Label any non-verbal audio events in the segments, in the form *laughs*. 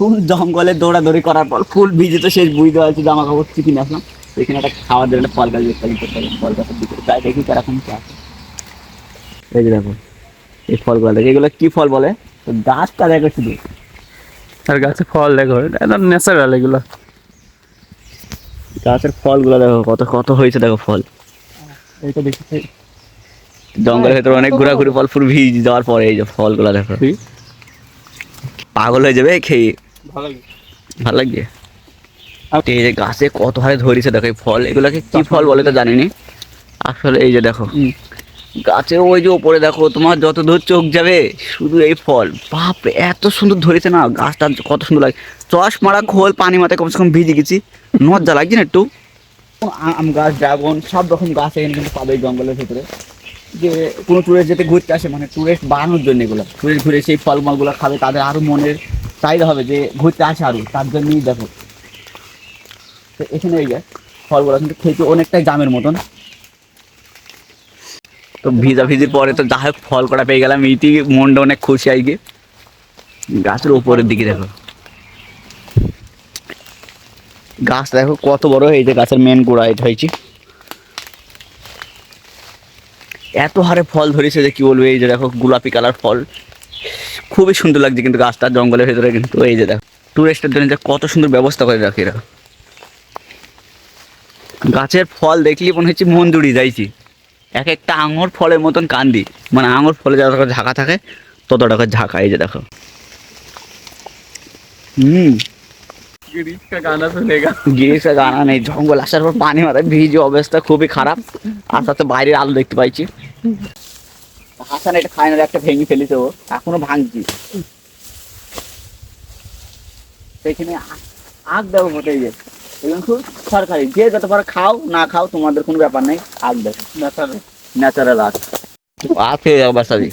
ফুল জঙ্গলে দৌড়াদৌড়ি করার পর ফুল ভিজে তো শেষ বুঝতে পারছি জামা কাপড় কিনে আসলাম। এখানে একটা খাওয়ার জন্য একটা ফল গাছ দেখতে পাচ্ছি, তো ফল গাছের দিকে তাই দেখি কীরকম কি আছে। এই যে দেখো এই ফলগুলো দেখো এগুলো কি ফল বলে? তো গাছটা দেখো শুধু। আর গাছে ফল দেখো একদম ন্যাচারাল এগুলো। গাছের ফলগুলো দেখো কত কত হয়েছে দেখো ফল। এইটা দেখি জঙ্গলের ভেতরে অনেক ঘোরাঘুরি ফল ফুল ভিজ যাওয়ার পরে এই যে ফলগুলো দেখো। পাগল হয়ে যাবে খেয়ে। ভালো লাগে? ভালো লাগছে এই যে গাছে কত হারে ধরেছে দেখো এই ফল এগুলোকে কি ফল বলে তো জানি নি আসলে এই যে দেখো। গাছে ওই যে ওপরে দেখো তোমার যত দূর চোখ যাবে শুধু এই ফল। বাপরে এত সুন্দর ধরেছে না গাছটা কত সুন্দর লাগে। চশ মারা খোল পানি মাথায় কমসে কম ভিজে গেছি। মজা লাগছে না একটু? আম গাছ ড্রাগন সব রকম গাছ এখানে কিন্তু পাবে জঙ্গলের ভিতরে। যে কোনো টুরিস্ট যেতে ঘুরতে আসে মানে টুরিস্ট বাড়ানোর জন্য এগুলো। টুরিস্ট ঘুরে সেই ফলমলগুলো খাবে তাদের আরও মনের চাহিদা হবে যে ঘুরতে আসে আরও, তার জন্যই দেখো। তো এখানে এই যে ফলগুলো কিন্তু খেতে অনেকটাই জামের মতন। তো ভিজা ভিজির পরে তো যা হোক, ফল কটা পেয়ে গেলাম। ইতি মনটা অনেক খুশি কি গাছের উপরের দিকে দেখো। গাছ দেখো কত বড় হয়েছে গাছের মেন গোড়া এটা হয়েছে। এত হারে ফল ধরেছে যে কি বলব, এই যে দেখো গোলাপি কালার ফল। খুবই সুন্দর লাগছে কিন্তু গাছটা জঙ্গলের ভেতরে কিন্তু এই যে দেখো টুরিস্টের জন্য যে কত সুন্দর ব্যবস্থা করে রাখে এরা গাছের ফল দেখলি মনে হচ্ছে মন জুড়িয়ে যাইছি এক একটা আঙুর ফলের মতন কান্দি মানে আঙুর ফলে যত টাকা ঝাঁকা থাকে তত টাকা ঝাঁকা এই যে দেখো হুম गिरीश का गाना सुनेगा গিরিশে গানা নেই জঙ্গল আসার পর পানি মাথায় ভিজে অবস্থা খুবই খারাপ আর সাথে বাইরের আলো দেখতে পাইছি হাসান এটা ফাইনাল একটা ভেঙে ফেলেছে ও এখনও ভাঙছি। সেখানে আগ দেবো মতো এই যে খুব সরকারি যে যত পারো খাও না খাও তোমাদের কোনো ব্যাপার নেই আগ দেবো ন্যাচারাল ন্যাচারাল আগ। আগ পেয়ে যাব বাসাবি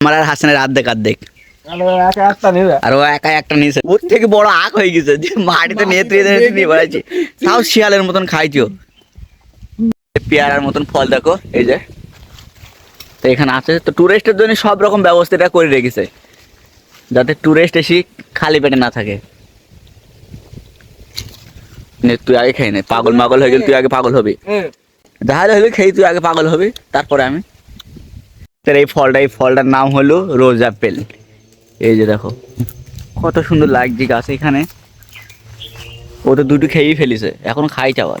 আমার আর হাসানের আর্ধেক আর্ধেক। আরে একা একটা নেবে। আর ও একা একটা নিয়েছে। ওর থেকে বড় আখ হয়ে গেছে। যে মাটিতে নেত্রে *laughs* তাও শিয়ালের মতন খাইছো। পেয়ারার মতন ফল দেখো এই যে। তো এখানে আছে। তো ট্যুরিস্টের জন্য সব রকম ব্যবস্থাটা করে রেখেছে। যাতে টুরিস্ট এসে খালি পেটে না থাকে। তুই আগে খেয়ে নে। পাগল মাগল হয়ে গেলে তুই আগে পাগল হবি। যাহলে হলে খেয়ে তুই আগে পাগল হবি। তারপরে আমি। তোর এই ফলটা এই ফলটার নাম হলো রোজ অ্যাপেল এই যে দেখো। কত সুন্দর লাগছে গাছ এখানে। ও তো দুটো খেয়েই ফেলিছে। এখন খাই চাওয়ার।